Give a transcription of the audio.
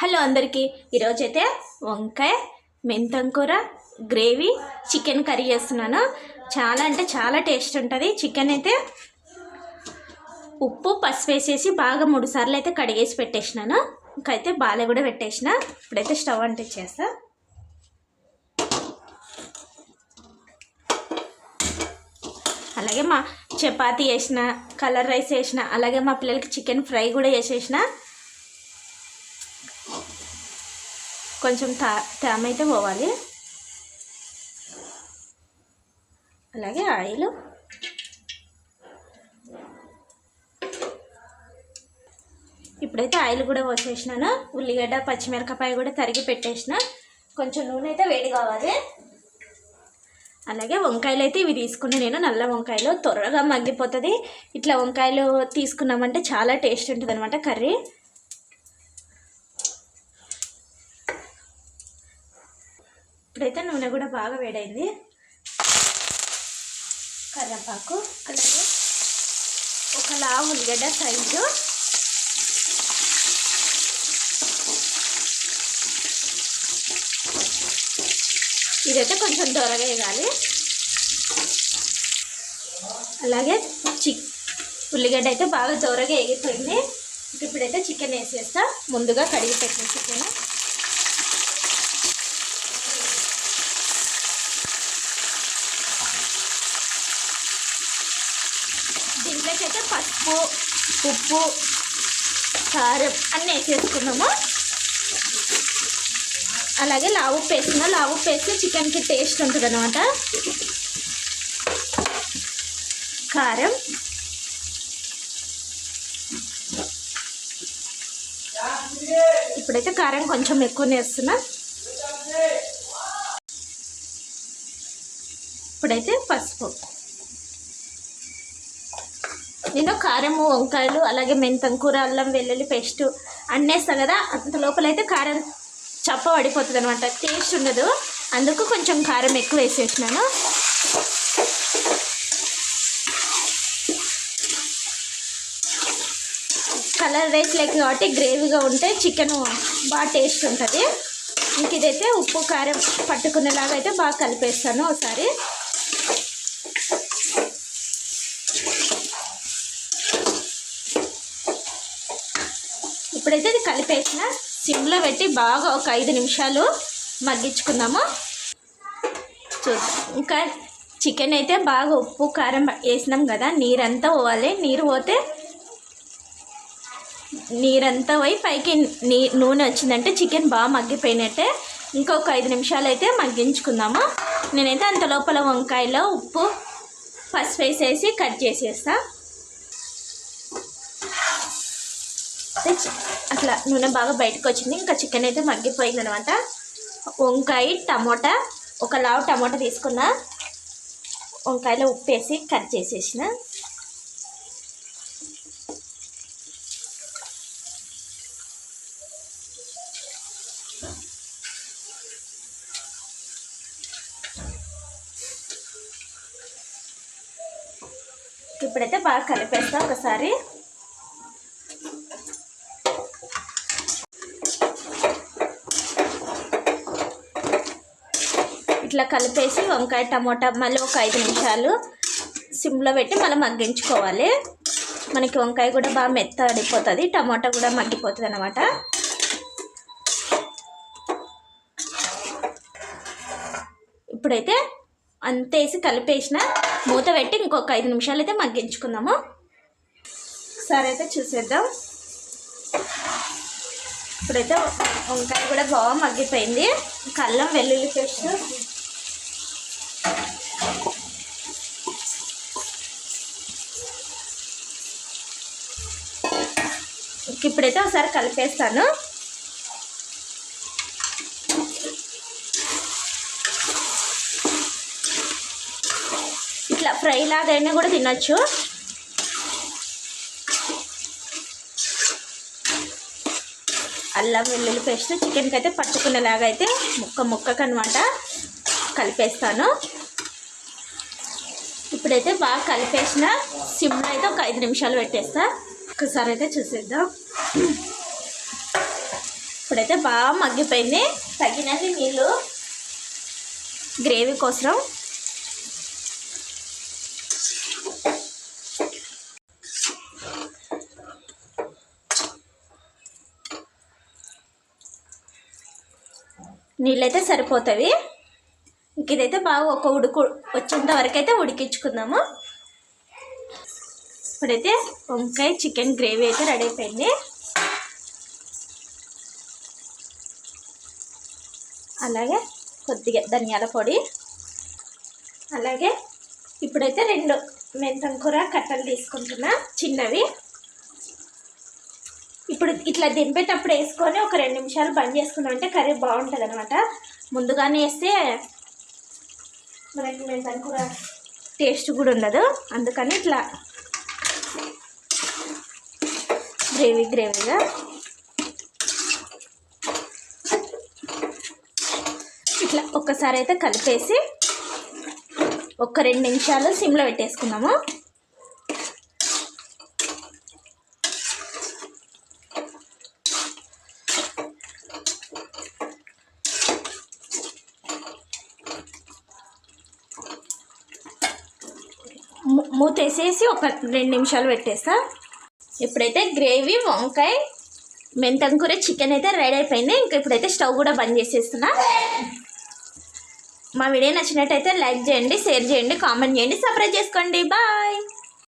Hello అందరికీ. ఈరోజైతే వంకాయ మెంతం కూర గ్రేవీ చికెన్ కర్రీ చేస్తున్నాను. చాలా అంటే చాలా టేస్ట్ ఉంటుంది. చికెన్ అయితే ఉప్పు పసుపు వేసేసి బాగా మూడు సార్లు అయితే కడిగేసి పెట్టేసినాను. ఇంకైతే బాలే కూడా పెట్టేసిన. ఇప్పుడైతే స్టవ్ అంటే చేస్తా అలాగే మా చపాతీ వేసిన కలర్ రైస్ వేసిన అలాగే మా పిల్లలకి చికెన్ ఫ్రై కూడా చేసేసిన. కొంచెం తా తేమ అయితే పోవాలి. అలాగే ఆయిల్. ఇప్పుడైతే ఆయిల్ కూడా పోసేసినాను. ఉల్లిగడ్డ పచ్చిమిరపకాయ కూడా తరిగి పెట్టేసిన. కొంచెం నూనె అయితే వేడి కావాలి. అలాగే వంకాయలు అయితే ఇవి తీసుకుని నేను. నల్ల వంకాయలు. త్వరగా మగ్గిపోతుంది ఇట్లా వంకాయలు తీసుకున్నామంటే చాలా టేస్ట్ ఉంటుంది అనమాట కర్రీ. ఇప్పుడైతే నూనె కూడా బాగా వేడైంది. కరివేపాకు అలాగే ఒక లావు ఉల్లిగడ్డ సైజు. ఇదైతే కొంచెం దొరగా వేయాలి. అలాగే చిక్ ఉల్లిగడ్డ అయితే బాగా దొరగా ఎగిపోయింది ఇప్పుడైతే చికెన్ వేసేస్తా. ముందుగా కడిగి పెట్టిన చికెన్. దీంట్లోకి అయితే పసుపు ఉప్పు కారం అన్నీ వేసేసుకున్నాము. అలాగే లావు పేస్ట్ లావు పేస్తే చికెన్కి టేస్ట్ ఉంటుంది అనమాట కారం. ఇప్పుడైతే కారం కొంచెం ఎక్కువ వేస్తున్నా ఇప్పుడైతే పసుపు. నేను కారము వంకాయలు అలాగే మెంతం కూర అల్లం వెల్లుల్లి పేస్ట్ అన్నేస్తా కదా అంత లోపలైతే కారం చప్ప పడిపోతుంది అనమాట టేస్ట్ ఉండదు. అందుకు కొంచెం కారం ఎక్కువ వేసేసినాను. కలర్ రైస్ లేక కాబట్టి గ్రేవీగా ఉంటే చికెన్ బాగా టేస్ట్ ఉంటుంది. ఇంక ఇదైతే ఉప్పు కారం పట్టుకునేలాగా అయితే బాగా కలిపేస్తాను ఒకసారి. ఇప్పుడైతే ఇది కలిపేసిన సిమ్లో పెట్టి బాగా ఒక ఐదు నిమిషాలు మగ్గించుకుందాము. చూద్దాం ఇంకా చికెన్ అయితే బాగా ఉప్పు కారం వేసినాం కదా నీరంతా పోవాలి. నీరు పోతే నీరంతా పోయి పైకి నీ నూనె వచ్చిందంటే చికెన్ బాగా మగ్గిపోయినట్టే. ఇంకొక ఐదు నిమిషాలు అయితే మగ్గించుకుందాము. నేనైతే అంత లోపల వంకాయలో ఉప్పు పసుపు వేసేసి కట్ చేసేస్తా అట్లా నూనె బాగా బయటకు వచ్చింది ఇంకా చికెన్ అయితే మగ్గిపోయింది అనమాట వంకాయ టమోటా ఒక లావు టమోటా తీసుకున్నా. వంకాయలో ఉప్పు వేసి కట్ చేసేసిన. ఇప్పుడైతే బాగా కలిపేస్తా ఒకసారి. ఇట్లా కలిపేసి వంకాయ టమోటా మళ్ళీ ఒక ఐదు నిమిషాలు సిమ్లో పెట్టి మళ్ళీ మగ్గించుకోవాలి. మనకి వంకాయ కూడా బాగా మెత్తడిపోతుంది టమాటా కూడా మగ్గిపోతుంది అనమాట ఇప్పుడైతే అంతేసి కలిపేసిన మూత పెట్టి ఇంకొక ఐదు నిమిషాలు అయితే మగ్గించుకుందాము. సరే అయితే చూసేద్దాం. ఇప్పుడైతే వంకాయ కూడా బాగా మగ్గిపోయింది. కల్లం వెల్లుల్లి పేస్ట్ ఇప్పుడైతే ఒకసారి కలిపేస్తాను. ఇట్లా ఫ్రై లాగైనా కూడా తినొచ్చు. అల్లం వెల్లుల్లి పేస్ట్ చికెన్కి అయితే పట్టుకునేలాగా అయితే ముక్క ముక్కకు అనమాట కలిపేస్తాను. ఇప్పుడైతే బాగా కలిపేసిన సిమ్లో అయితే ఒక ఐదు నిమిషాలు పెట్టేస్తాను ఒకసారి అయితే చూసేద్దాం. ఇప్పుడైతే బాగా మగ్గిపోయింది. తగినది నీళ్ళు గ్రేవీ కోసం నీళ్ళైతే సరిపోతాయి. ఇంక ఇదైతే బాగా ఒక ఉడుకు వచ్చేంత వరకు అయితే ఉడికించుకుందాము. ఇప్పుడైతే వంకాయ చికెన్ గ్రేవీ అయితే రెడీ అయిపోయింది. అలాగే కొద్దిగా ధనియాల పొడి. అలాగే ఇప్పుడైతే రెండు మెంతం కూర కట్టలు తీసుకుంటున్నా చిన్నవి. ఇప్పుడు ఇట్లా దింపేటప్పుడు వేసుకొని ఒక రెండు నిమిషాలు బంద్ చేసుకున్నాం అంటే కర్రీ బాగుంటుంది అనమాట ముందుగానే వేస్తే మనకి మెంతం కూర టేస్ట్ కూడా ఉండదు. అందుకని ఇట్లా గ్రేవీ గ్రేవీగా ఇట్లా ఒక్కసారి అయితే కలిపేసి ఒక రెండు నిమిషాలు సిమ్లో పెట్టేసుకున్నాము మూతేసేసి మూత వేసేసి ఒక రెండు నిమిషాలు పెట్టేస్తా. ఇప్పుడైతే గ్రేవీ వంకాయ మెంతం కూర చికెన్ అయితే రెడీ అయిపోయింది. ఇంకా ఇప్పుడైతే స్టవ్ కూడా బంద్ చేసేస్తున్నా. మా వీడియో నచ్చినట్టయితే లైక్ చేయండి షేర్ చేయండి కామెంట్ చేయండి సబ్స్క్రైబ్ చేసుకోండి. బాయ్!